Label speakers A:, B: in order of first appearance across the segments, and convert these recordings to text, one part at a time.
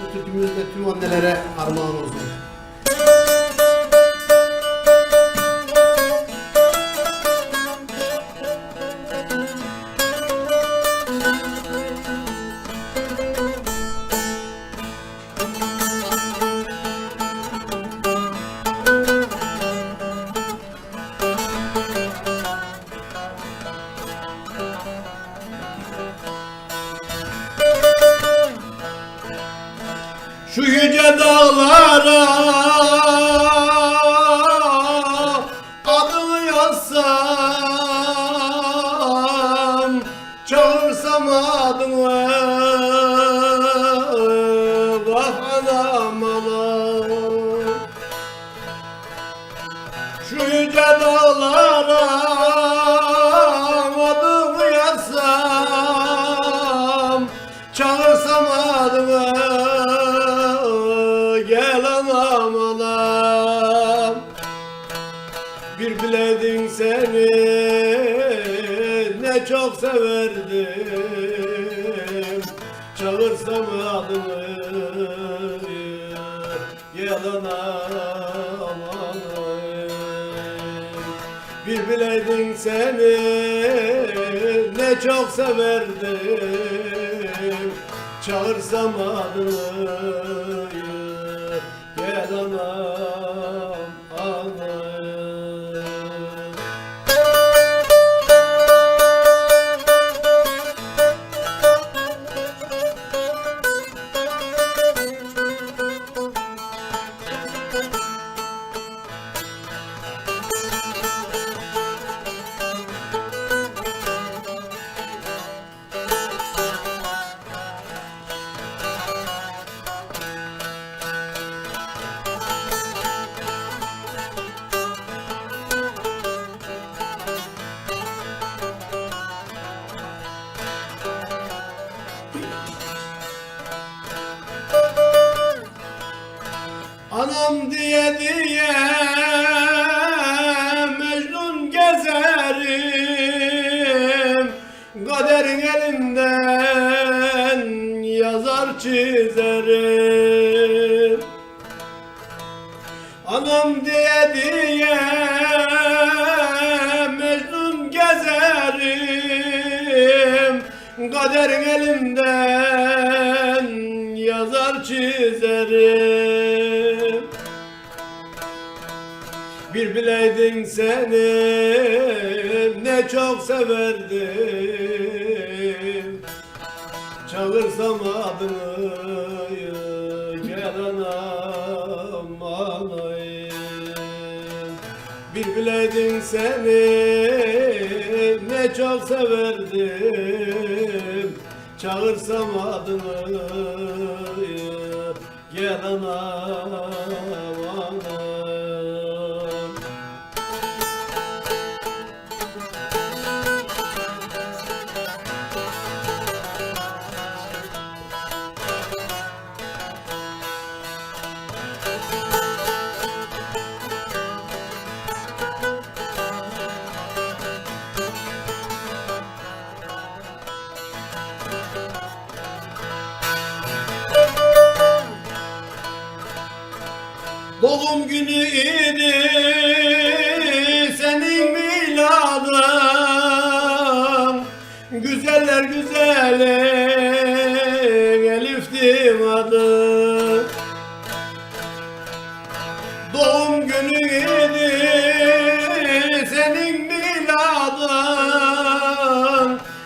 A: Bu türkümüz de tüm annelere armağan olsun.
B: Şu yüce dağlara adını yazsam Çağırsam anam anam Şu yüce dağlara adımı yazsam Çağırsam adımı Gel anam anam. Bir biledin seni Ne çok severdim. Çağırsam adımı Gel anam bir bileydin seni ne çok severdim. Çağırsam adını Anam diye diye Mecnun gezerim. Kaderin elinden yazar çizerim. Anam diye diye Mecnun gezerim. Kaderin elinden yazar çizerim Bir bileydin seni ne çok severdim. Çağırsam adını gel anam anayım Bir bileydin seni ne çok severdim. Çağırsam adını gel anam Doğum günü idi senin miladın. Güzeller güzeli Elif'tim adı Doğum günü idi senin miladın.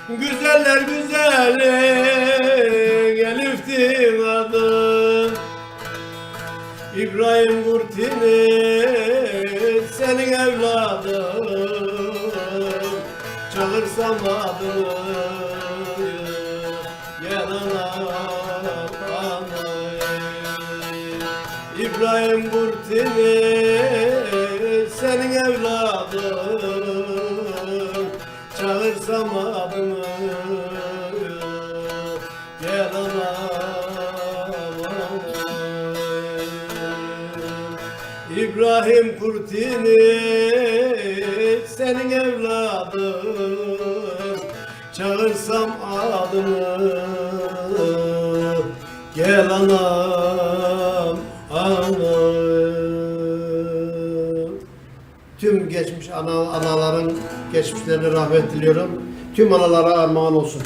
B: Güzeller güzeli İbrahim Kurtini senin evladın. Çağırsam adını anayım İbrahim Kurtini senin evladın. Çağırsam adını gel İbrahim Kurtini senin evladın Çağırsam adını Gel anam anam
A: Tüm geçmiş ana, anaların geçmişlerine rahmet diliyorum. Tüm analara armağan olsun.